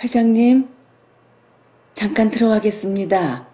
회장님, 잠깐 들어가겠습니다.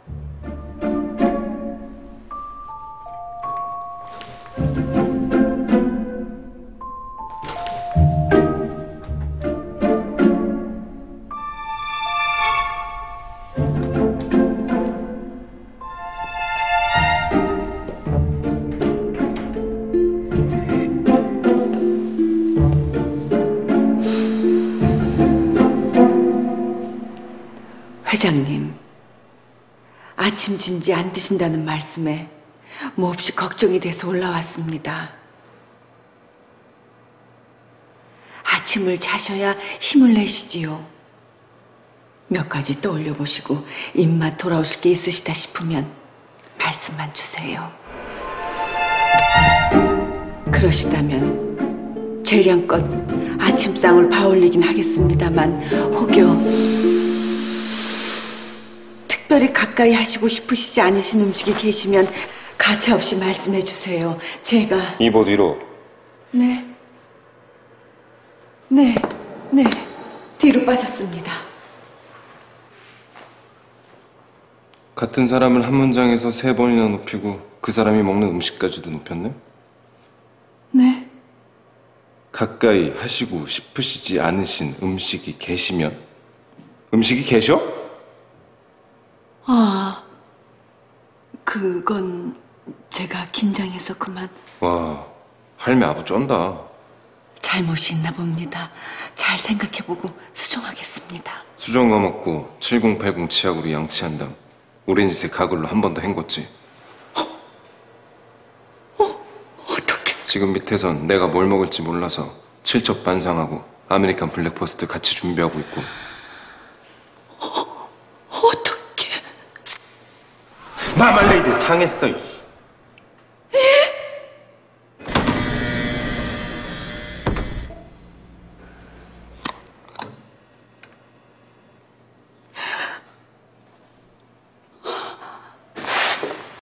회장님, 아침 진지 안 드신다는 말씀에 몹시 걱정이 돼서 올라왔습니다. 아침을 자셔야 힘을 내시지요. 몇 가지 떠올려 보시고 입맛 돌아오실 게 있으시다 싶으면 말씀만 주세요. 그러시다면 재량껏 아침상을 바울리긴 하겠습니다만 혹여 특별히 가까이 하시고 싶으시지 않으신 음식이 계시면 가차없이 말씀해 주세요. 제가 이보 뒤로 네, 네, 네 뒤로 빠졌습니다. 같은 사람을 한 문장에서 세 번이나 높이고 그 사람이 먹는 음식까지도 높였네? 네, 가까이 하시고 싶으시지 않으신 음식이 계시면 음식이 계셔? 아 그건 제가 긴장해서 그만. 와 할매 아부 쩐다. 잘못이 있나 봅니다. 잘 생각해보고 수정하겠습니다. 수정 넘었고 7080 치약으로 양치한 다음 오렌지색 가글로 한 번 더 헹궜지. 어떻게? 지금 밑에선 내가 뭘 먹을지 몰라서 칠첩 반상하고 아메리칸 블랙퍼스트 같이 준비하고 있고 어떻게? 마말레이드 상했어. 이.